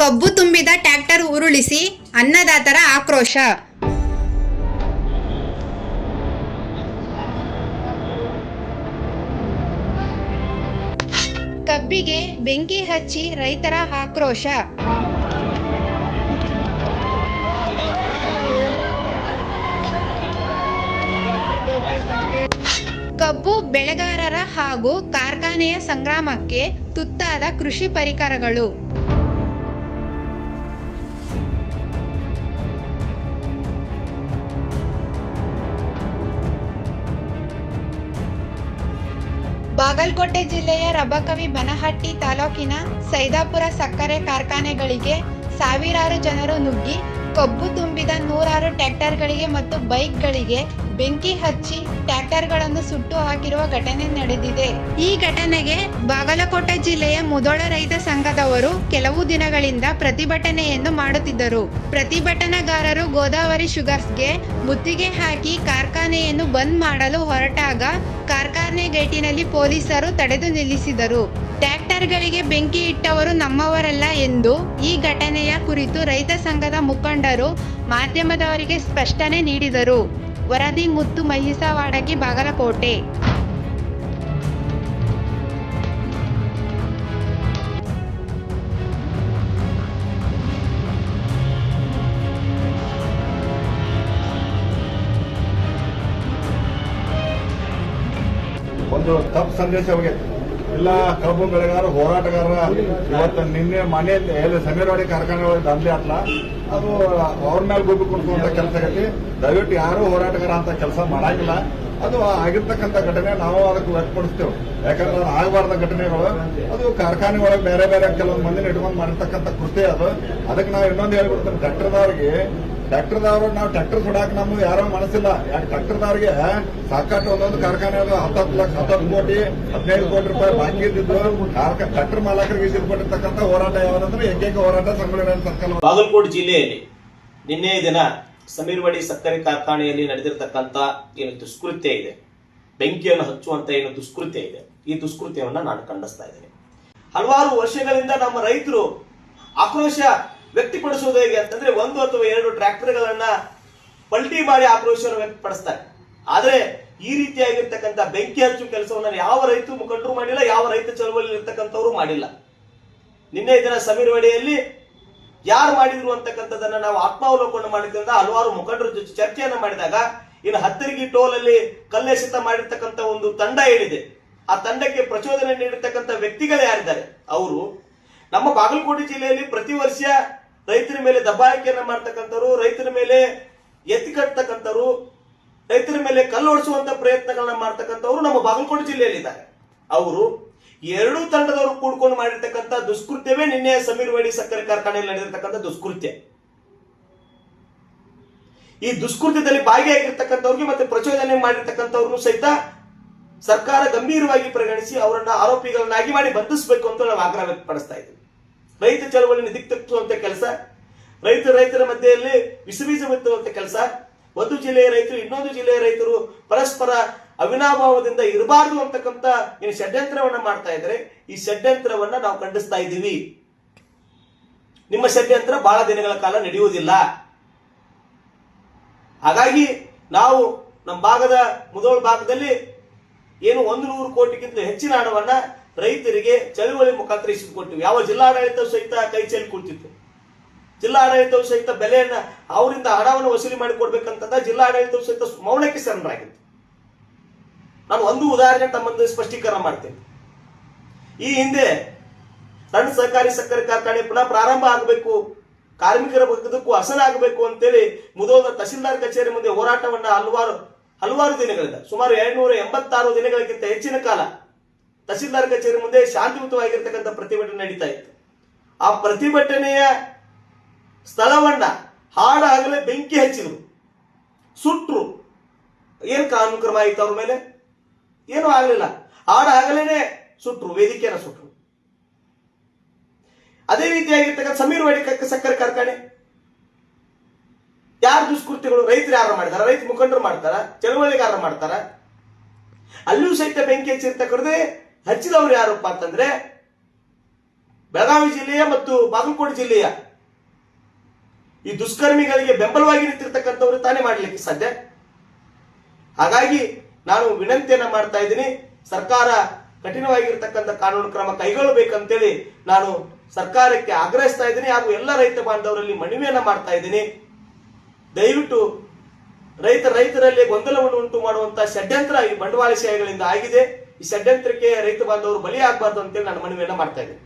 ಕಬ್ಬು ತುಂಬಿದ ಟ್ರ್ಯಾಕ್ಟರ್ ಉರುಳಿಸಿ ಅನ್ನದಾತರ ಆಕ್ರೋಶ. ಕಬ್ಬಿಗೆ ಬೆಂಕಿ ಹಚ್ಚಿ ರೈತರ ಆಕ್ರೋಶ. ಕಬ್ಬು ಬೆಳೆಗಾರರ ಹಾಗೂ ಕಾರ್ಖಾನೆಯ ಸಂಗ್ರಾಮಕ್ಕೆ ತುತ್ತಾದ ಕೃಷಿ ಪರಿಕರಗಳು. ಬಾಗಲಕೋಟೆ ಜಿಲ್ಲೆಯ ರಬಕವಿ ಬನಹಟ್ಟಿ ತಾಲೂಕಿನ ಸೈದಾಪುರ ಸಕ್ಕರೆ ಕಾರ್ಖಾನೆಗಳಿಗೆ ಸಾವಿರಾರು ಜನರು ನುಗ್ಗಿ, ಕಬ್ಬು ತುಂಬಿದ ನೂರಾರು ಟ್ರ್ಯಾಕ್ಟರ್ಗಳಿಗೆ ಮತ್ತು ಬೈಕ್ಗಳಿಗೆ ಬೆಂಕಿ ಹಚ್ಚಿ ಟ್ರ್ಯಾಕ್ಟರ್ಗಳನ್ನು ಸುಟ್ಟು ಹಾಕಿರುವ ಘಟನೆ ನಡೆದಿದೆ. ಈ ಘಟನೆಗೆ ಬಾಗಲಕೋಟೆ ಜಿಲ್ಲೆಯ ಮುದೋಳ ರೈತ ಸಂಘದವರು ಕೆಲವು ದಿನಗಳಿಂದ ಪ್ರತಿಭಟನೆಯನ್ನು ಮಾಡುತ್ತಿದ್ದರು. ಪ್ರತಿಭಟನಾಗಾರರು ಗೋದಾವರಿ ಶುಗರ್ಸ್ಗೆ ಮುತ್ತಿಗೆ ಹಾಕಿ ಕಾರ್ಖಾನೆಯನ್ನು ಬಂದ್ ಮಾಡಲು ಹೊರಟಾಗ ಕಾರ್ಖಾನೆ ಗೇಟಿನಲ್ಲಿ ಪೊಲೀಸರು ತಡೆದು ನಿಲ್ಲಿಸಿದರು. ಟ್ರ್ಯಾಕ್ಟರ್ಗಳಿಗೆ ಬೆಂಕಿ ಇಟ್ಟವರು ನಮ್ಮವರಲ್ಲ ಎಂದು ಈ ಘಟನೆಯ ಕುರಿತು ರೈತ ಸಂಘದ ಮುಖಂಡರು ಮಾಧ್ಯಮದವರಿಗೆ ಸ್ಪಷ್ಟನೆ ನೀಡಿದರು. ವರದಿ ಮುತ್ತು ಮಹಿಸವಾಡಗಿ ಬಾಗಲಕೋಟೆ. ಒಂದು ತಪ್ಪು ಸಂದೇಶ ಹೋಗೈತೆ ಇಲ್ಲ ಕಬ್ಬು ಬೆಳೆಗಾರ ಹೋರಾಟಗಾರ ಇವತ್ತು ನಿನ್ನೆ ಮನೆ ಎಲ್ಲಿ ಸಮೀರವಾಡಿ ಕಾರ್ಖಾನೆ ಒಳಗೆ ದಂಧೆ ಆತ್ಲ ಅದು ಅವ್ರ ಮೇಲೆ ಗುಬ್ಬಿ ಕುಡ್ಕೊಂಡ ಕೆಲಸ ದಯವಿಟ್ಟು ಯಾರು ಹೋರಾಟಗಾರ ಅಂತ ಕೆಲಸ ಮಾಡಾಗಿಲ್ಲ. ಅದು ಆಗಿರ್ತಕ್ಕಂಥ ಘಟನೆ ನಾವು ಅದಕ್ಕೆ ವ್ಯಕ್ತಪಡಿಸ್ತೇವೆ. ಯಾಕಂದ್ರೆ ಅದು ಆಗಬಾರ್ದ ಘಟನೆಗಳು. ಅದು ಕಾರ್ಖಾನೆ ಒಳಗೆ ಬೇರೆ ಬೇರೆ ಕೆಲವೊಂದು ಮಂದಿನ ಇಟ್ಕೊಂಡು ಮಾಡಿರ್ತಕ್ಕಂಥ ಕೃತಿ ಅದು. ಅದಕ್ಕೆ ನಾವು ಇನ್ನೊಂದು ಹೇಳ್ಬಿಡ್ತೇನೆ ಟ್ರ್ಯಾಕ್ಟರ್ದವ್ರಿಗೆ ಟ್ರ್ಯಾಕ್ಟರ್ದವ್ರು ನಾವು ಟ್ರ್ಯಾಕ್ಟರ್ ಕೊಡಾಕ ನಮ್ಮ ಯಾರೋ ಮನಸ್ಸಿಲ್ಲ. ಯಾಕೆ ಟ್ರ್ಯಾಕ್ಟರ್ದವ್ರಿಗೆ ಸಾಕಷ್ಟು ಒಂದೊಂದು ಕಾರ್ಖಾನೆ ಅದು, ಹತ್ತತ್ತು ಲಕ್ಷ, ಹತ್ತತ್ತು ಕೋಟಿ, ಹದಿನೈದು ಕೋಟಿ ರೂಪಾಯಿ ಬಾಕಿ ಇದ್ದಿದ್ದು. ಟ್ರಾಕ್ಟರ್ ಮಾಲಕರಿಗೆ ಇದ್ದಿರ್ತಕ್ಕಂಥ ಹೋರಾಟ ಯಾವ್ದಂದ್ರೆ ಏಕೈಕ ಹೋರಾಟ ಸಂಘಟನೆ ಸರ್ಕಲ್ ಬಾಗಲಕೋಟೆ ಜಿಲ್ಲೆಯಲ್ಲಿ ನಿನ್ನೆ ದಿನ ಸಮೀರ್ವಾಡಿ ಸಕ್ಕರೆ ಕಾರ್ಖಾನೆಯಲ್ಲಿ ನಡೆದಿರತಕ್ಕಂತ ಏನು ದುಷ್ಕೃತ್ಯ ಇದೆ, ಬೆಂಕಿಯನ್ನು ಹಚ್ಚುವಂತ ಏನು ದುಷ್ಕೃತ್ಯ ಇದೆ, ಈ ದುಷ್ಕೃತ್ಯವನ್ನ ನಾನು ಖಂಡಿಸ್ತಾ ಇದ್ದೇನೆ. ಹಲವಾರು ವರ್ಷಗಳಿಂದ ನಮ್ಮ ರೈತರು ಆಕ್ರೋಶ ವ್ಯಕ್ತಪಡಿಸುವುದು ಹೇಗೆ ಅಂತಂದ್ರೆ ಒಂದು ಅಥವಾ ಎರಡು ಟ್ರ್ಯಾಕ್ಟರ್ಗಳನ್ನ ಪಲ್ಟಿ ಮಾಡಿ ಆಕ್ರೋಶವನ್ನು ವ್ಯಕ್ತಪಡಿಸ್ತಾರೆ. ಆದ್ರೆ ಈ ರೀತಿಯಾಗಿರ್ತಕ್ಕಂಥ ಬೆಂಕಿ ಹಚ್ಚು ಕೆಲಸವನ್ನ ಯಾವ ರೈತ ಮುಖಂಡರು ಮಾಡಿಲ್ಲ, ಯಾವ ರೈತ ಚಳವಳಿ ಇರ್ತಕ್ಕಂಥವ್ರು ಮಾಡಿಲ್ಲ. ನಿನ್ನೆ ದಿನ ಸಮೀರ್ವಾಡಿಯಲ್ಲಿ ಯಾರು ಮಾಡಿದ್ರು ಅಂತಕ್ಕಂಥದ್ದನ್ನ ನಾವು ಆತ್ಮಾವಲೋಕನ ಮಾಡಿದ್ರಿಂದ ಹಲವಾರು ಮುಖಂಡರ ಜೊತೆ ಚರ್ಚೆಯನ್ನ ಮಾಡಿದಾಗ ಇನ್ನು ಹತ್ತರಿಗಿ ಟೋಲ್ ಅಲ್ಲಿ ಕಲ್ಲೆಸೆತ ಮಾಡಿರ್ತಕ್ಕಂಥ ಒಂದು ತಂಡ ಏನಿದೆ, ಆ ತಂಡಕ್ಕೆ ಪ್ರಚೋದನೆ ನೀಡಿರ್ತಕ್ಕಂಥ ವ್ಯಕ್ತಿಗಳು ಯಾರಿದ್ದಾರೆ? ಅವರು ನಮ್ಮ ಬಾಗಲಕೋಟೆ ಜಿಲ್ಲೆಯಲ್ಲಿ ಪ್ರತಿ ವರ್ಷ ರೈತರ ಮೇಲೆ ದಬ್ಬಾಯಿಕೆಯನ್ನು ಮಾಡ್ತಕ್ಕಂಥವ್ರು, ರೈತರ ಮೇಲೆ ಎತ್ತಿ ಕಟ್ತಕ್ಕಂಥವ್ರು, ರೈತರ ಮೇಲೆ ಕಲ್ಲೊಡಿಸುವಂತ ಪ್ರಯತ್ನಗಳನ್ನ ಮಾಡ್ತಕ್ಕಂಥವ್ರು ನಮ್ಮ ಬಾಗಲಕೋಟೆ ಜಿಲ್ಲೆಯಲ್ಲಿ ಇದ್ದಾರೆ ಅವರು ಎರಡೂ ತಂಡದವರು ಕೂಡ್ಕೊಂಡು ಮಾಡಿರ್ತಕ್ಕಂಥ ದುಷ್ಕೃತ್ಯವೇ ನಿನ್ನೆ ಸಮೀರ್ವಾಡಿ ಸಕ್ಕರೆ ಕಾರ್ಖಾನೆಯಲ್ಲಿ ನಡೆದಿರ್ತಕ್ಕಂಥ ದುಷ್ಕೃತ್ಯ. ಈ ದುಷ್ಕೃತ್ಯದಲ್ಲಿ ಭಾಗಿಯಾಗಿರ್ತಕ್ಕಂಥವ್ರಿಗೆ ಮತ್ತೆ ಪ್ರಚೋದನೆ ಮಾಡಿರ್ತಕ್ಕಂಥವ್ರನ್ನು ಸಹಿತ ಸರ್ಕಾರ ಗಂಭೀರವಾಗಿ ಪರಿಗಣಿಸಿ ಅವರನ್ನ ಆರೋಪಿಗಳನ್ನಾಗಿ ಮಾಡಿ ಬಂಧಿಸಬೇಕು ಅಂತ ನಾವು ಆಗ್ರಹ ವ್ಯಕ್ತಪಡಿಸ್ತಾ ಇದ್ದೀವಿ. ರೈತ ಚಳವಳಿನ ದಿಕ್ತಪ್ಪುವಂತ ಕೆಲಸ, ರೈತ ರೈತರ ಮಧ್ಯೆಯಲ್ಲಿ ವಿಸಬೀಜ ಬಿತ್ತುವಂತ ಕೆಲಸ, ಒಂದು ಜಿಲ್ಲೆಯ ರೈತರು, ಇನ್ನೊಂದು ಜಿಲ್ಲೆಯ ರೈತರು ಪರಸ್ಪರ ಅವಿನಾಭಾವದಿಂದ ಇರಬಾರದು ಅಂತಕ್ಕಂಥ ಏನು ಷಡ್ಯಂತ್ರವನ್ನ ಮಾಡ್ತಾ ಇದ್ದಾರೆ. ಈ ಷಡ್ಯಂತ್ರವನ್ನ ನಾವು ಖಂಡಿಸ್ತಾ ಇದ್ದೀವಿ. ನಿಮ್ಮ ಷಡ್ಯಂತ್ರ ಬಹಳ ದಿನಗಳ ಕಾಲ ನಡೆಯುವುದಿಲ್ಲ. ಹಾಗಾಗಿ ನಾವು ನಮ್ಮ ಭಾಗದ ಮುದೋಳ್ ಭಾಗದಲ್ಲಿ ಏನು ಒಂದು ನೂರು ಕೋಟಿಗಿಂತ ಹೆಚ್ಚಿನ ಹಣವನ್ನ ರೈತರಿಗೆ ಚಳುವಳಿ ಮುಖಾಂತರ ಇಸಿದುಕೊಟ್ಟಿವಿ ಯಾವ ಜಿಲ್ಲಾಡಳಿತ ಸಹಿತ ಕೈ ಚೆಲ್ಲಿ ಕೊಡ್ತಿತ್ತು. ಜಿಲ್ಲಾಡಳಿತವು ಸಹಿತ ಬೆಲೆಯನ್ನ ಅವರಿಂದ ಹಣವನ್ನು ವಸೂಲಿ ಮಾಡಿ ಕೊಡ್ಬೇಕಂತಂದ ಜಿಲ್ಲಾಡಳಿತವು ಸಹಿತ ಮೌನಕ್ಕೆ ಶರಣರಾಗಿತ್ತು. ನಾನು ಒಂದು ಉದಾಹರಣೆ ತಮ್ಮಂದು ಸ್ಪಷ್ಟೀಕರಣ ಮಾಡ್ತೇನೆ. ಈ ಹಿಂದೆ ಸಣ್ಣ ಸಹಕಾರಿ ಸಕ್ಕರೆ ಕಾರ್ಖಾನೆ ಪುನಃ ಪ್ರಾರಂಭ ಆಗಬೇಕು, ಕಾರ್ಮಿಕರ ಬದುಕು ಹಸನಾಗಬೇಕು ಅಂತೇಳಿ ಮುದೋದ ತಹಸೀಲ್ದಾರ್ ಕಚೇರಿ ಮುಂದೆ ಹೋರಾಟವನ್ನ ಹಲವಾರು ಹಲವಾರು ದಿನಗಳಿಂದ, ಸುಮಾರು ಎರಡ್ನೂರ ಎಂಬತ್ತಾರು ದಿನಗಳಿಗಿಂತ ಹೆಚ್ಚಿನ ಕಾಲ ತಹಸೀಲ್ದಾರ್ ಕಚೇರಿ ಮುಂದೆ ಶಾಂತಿಯುತವಾಗಿರ್ತಕ್ಕಂಥ ಪ್ರತಿಭಟನೆ ನಡೀತಾ ಇತ್ತು. ಆ ಪ್ರತಿಭಟನೆಯ ಸ್ಥಳವನ್ನ ಹಾಡ ಆಗಲೇ ಬೆಂಕಿ ಹಚ್ಚಿದ್ರು. ಸುಟ್ರು. ಏನ್ ಕಾನೂನು ಕ್ರಮ ಆಯ್ತು ಅವ್ರ ಮೇಲೆ? ಏನೂ ಆಗಲಿಲ್ಲ. ಹಾಡ ಆಗಲೇನೆ ಸುಟ್ರು, ವೇದಿಕೆಯನ್ನ ಸುಟ್ರು. ಅದೇ ರೀತಿಯಾಗಿರ್ತಕ್ಕಂಥ ಸಮೀರ್ವಾಡಿ ಕ- ಸಕ್ಕರೆ ಕಾರ್ಖಾನೆ. ಯಾರು ದುಷ್ಕೃತ್ಯಗಳು? ರೈತರು ಯಾರು ಮಾಡ್ತಾರೆ? ರೈತ ಮುಖಂಡರು ಮಾಡ್ತಾರ? ಚಳವಳಿಗಾರರು ಮಾಡ್ತಾರ? ಅಲ್ಲೂ ಸಹಿತ ಬೆಂಕಿ ಹಚ್ಚಿರ್ತಕ್ಕಂಥದ್ದೇ ಹಚ್ಚಿದವರು ಯಾರಪ್ಪ ಅಂತಂದ್ರೆ ಬೆಳಗಾವಿ ಜಿಲ್ಲೆಯ ಮತ್ತು ಬಾಗಲಕೋಟೆ ಜಿಲ್ಲೆಯ ಈ ದುಷ್ಕರ್ಮಿಗಳಿಗೆ ಬೆಂಬಲವಾಗಿ ನಿಂತಿರ್ತಕ್ಕಂಥವ್ರು ತಾನೇ ಮಾಡಲಿಕ್ಕೆ ಸಾಧ್ಯ. ಹಾಗಾಗಿ ನಾನು ವಿನಂತಿಯನ್ನ ಮಾಡ್ತಾ ಇದ್ದೀನಿ. ಸರ್ಕಾರ ಕಠಿಣವಾಗಿರ್ತಕ್ಕಂಥ ಕಾನೂನು ಕ್ರಮ ಕೈಗೊಳ್ಳಬೇಕಂತೇಳಿ ನಾನು ಸರ್ಕಾರಕ್ಕೆ ಆಗ್ರಹಿಸ್ತಾ ಇದ್ದೀನಿ ಹಾಗೂ ಎಲ್ಲ ರೈತ ಬಾಂಧವರಲ್ಲಿ ಮನವಿಯನ್ನ ಮಾಡ್ತಾ ಇದ್ದೀನಿ. ದಯವಿಟ್ಟು ರೈತ ರೈತರಲ್ಲಿ ಗೊಂದಲವನ್ನು ಉಂಟು ಮಾಡುವಂತಹ ಷಡ್ಯಂತ್ರ ಈ ಬಂಡವಾಳಶಾಹಿಗಳಿಂದ ಆಗಿದೆ. ಈ ಷಡ್ಯಂತ್ರಕ್ಕೆ ರೈತ ಬಾಂಧವರು ಬಲಿಯಾಗಬಾರ್ದು ಅಂತೇಳಿ ನಾನು ಮನವಿಯನ್ನು ಮಾಡ್ತಾ ಇದ್ದೀನಿ.